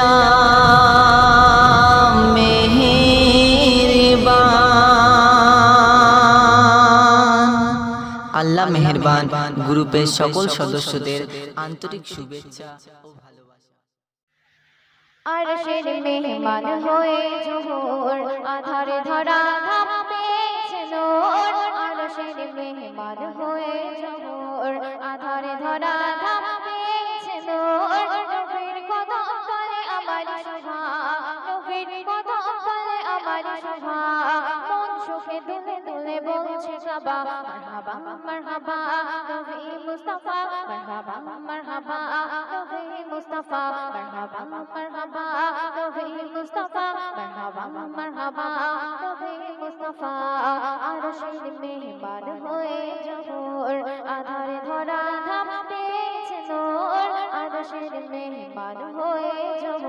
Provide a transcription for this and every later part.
আল্লাহ মেহেরবান। আল্লাহ মেহেরবান গ্রুপের সকল সদস্যদের আন্তরিক শুভেচ্ছা ও ভালোবাসা। আধারে বলছে কাবা মারহাবা মারহাবা নবী মুস্তাফা, মারহাবা মারহাবা নবী মুস্তাফা, মারহাবা মারহাবা নবী মুস্তাফা, মারহাবা মারহাবা নবী মুস্তাফা, আরশের মেহমান হয়ে জোহর, আধারে ধরা ধাম পেয়েছে নূর, আরশের মেহমান হয়ে জোহর।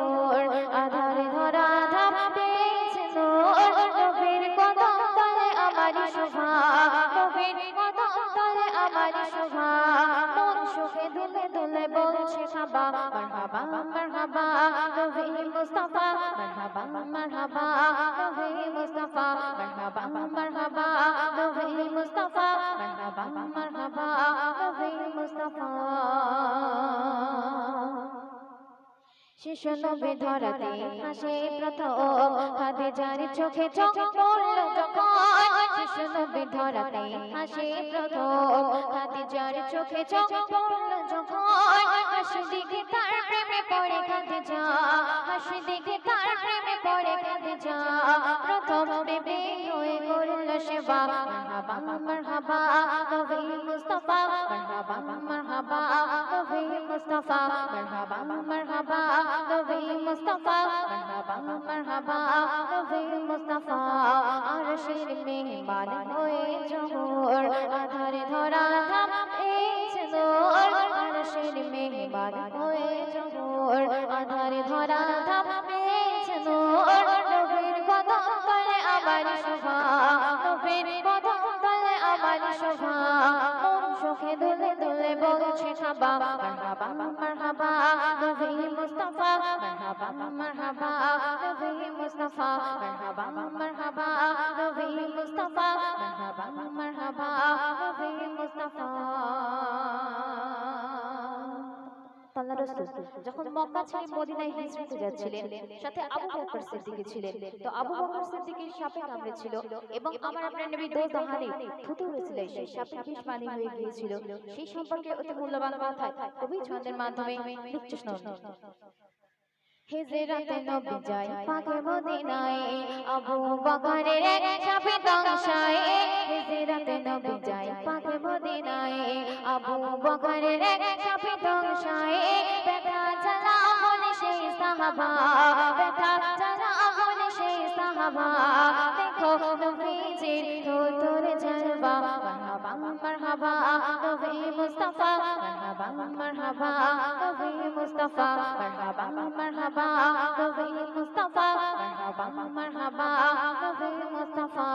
দুলে দুলে বলছে খাবা মারহাবা মারহাবা নবী মুস্তাফা, মারহাবা মারহাবা নবী মুস্তাফা, মারহাবা মারহাবা নবী মুস্তাফা, মারহাবা মারহাবা নবী মুস্তাফা। শিশু নবী ধরাতে প্রথম চোখে চোখ পড়ল যখন শিশু নবী ধরাতে হাসি প্রথম খাদিজার চোখে চোখ পড়ল যখন হাসি দিকে তার প্রেমে পড়ে খাদিজা হাসি দিকে তার প্রেমে পড়ে খাদিজা প্রথম প্রেমে হয়ে করল সেবা। মারহাবা মারহাবা নবী মুস্তাফা। মারহাবা মারহাবা নবী মুস্তাফা। মারহাবা মারহাবা নবী মুস্তাফা। মারহাবা মারহাবা নবী মুস্তাফা। আরশের মেহমান হয়ে জোহর, আধারে ধরা ধাম পেয়েছে নূর আরশের মেহমান হয়ে জোহর, আধারে ধরা আমার শোভা, নবীর কদম তলে আমার শোভা। মন সুখে দুলে দুলে বলছে খাবা মারহাবা মারহাবা, নবী মুস্তাফা, মারহাবা মারহাবা, নবী মুস্তাফা আল্লাহ রাসূল যখন মক্কা ছেড়ে মদিনায় হিজরতে যাচ্ছিলেন সাথে আবু বকর সিদ্দিক ছিলেন। তো আবু বকর সিদ্দিকের সাপে কামড়েছিল এবং আমার আপনার নবী দো দাহানে থুতু হয়েছিল সেই সাপে বিষ হয়ে গিয়েছিল। সেই সম্পর্কে অতি মূল্যবান কথায় কবি ছন্দের মাধ্যমে লিখছে শুনুন হিজরাতে নবী যায় পাকে মদিনায় আবু বকরের এক সাপে দংশায় হিজরাতে নবী যায় পাকে মদিনায় আবু বকরের এক সাপে দংশায় ব্যথা জ্বালা হলে সেই সাহাবা ব্যথা জ্বালা হলে সেই সাহাবা দেখো নবীজির তোর জলবা মারহাবা মারহাবা নবী মুস্তাফা মারহাবা মারহাবা নবী মুস্তাফা, মারহাবা মারহাবা নবী মুস্তাফা, মারহাবা মারহাবা নবী মুস্তাফা।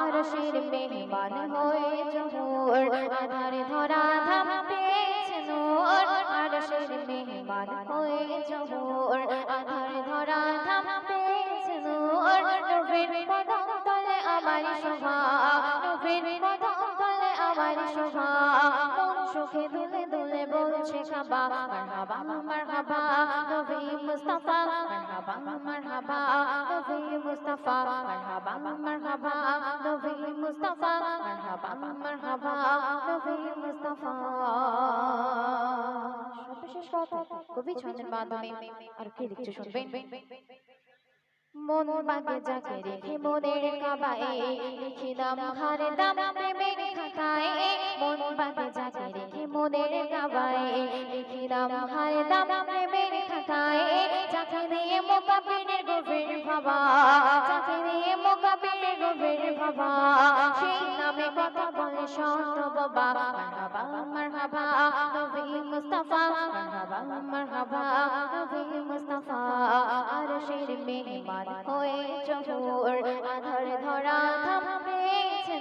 আরশের মেহমান হয়ে জোহর, আধারে ধরা ধাম পেয়েছে নূর আরশের মেহমান হয়ে জোহর, আধারে ধরা ধাম পেয়েছে নূর নবীর কদম তলে আমার শোভা নবীর কদম তলে আমার শোভা। সুখে দুলে দুলে বলছে খাবা মারহাবা মারহাবা, নবী মুস্তাফা। মারহাবা মারহাবা, নবী মুস্তাফা। মারহাবা মারহাবা, নবী মুস্তাফা। মারহাবা মারহাবা, নবী মুস্তাফা। সর্বশেষ কথা, কবি ছন্দের মাধ্যমে আর লিখছে শুনবেন? মন বাগে যাকে রেখে মনের কাবায়, লিখে দাম হারে দাম, প্রেমের খাতায়। মন বাগে মনের কাবায় লিখে দাম হারে দাম প্রেমের খাতায়। যাকে দিয়ে মোকাবিলের গভীর ভাবা যাকে দিয়ে মোকাবিলের গভীর ভাবা। সেই নামে কথা বলে সত বাবা, মারহাবা মারহাবা, নবী মুস্তাফা, মারহাবা মারহাবা, নবী মুস্তাফা। আরশের মেহমান হয়ে জহুর আধার ধরা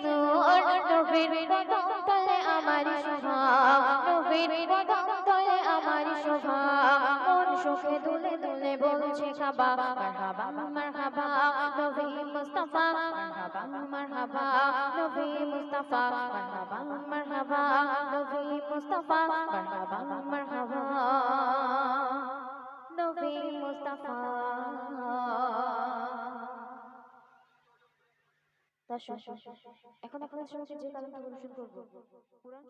নূর। নবীর কদম তলে আমার শোভা। কদম তলে আমার শোভা, মন সুখে দুলে দুলে বলছে কাবা। মারহাবা মারহাবা, নবী মুস্তাফা। মারহাবা নবী মুস্তাফা। মারহাবা মারহাবা, নবী মুস্তাফা। মারহাবা মারহাবা, নবী মুস্তাফা। এখন আপনাদের সঙ্গে যে কালামটা অনুসরণ করব। কোরআন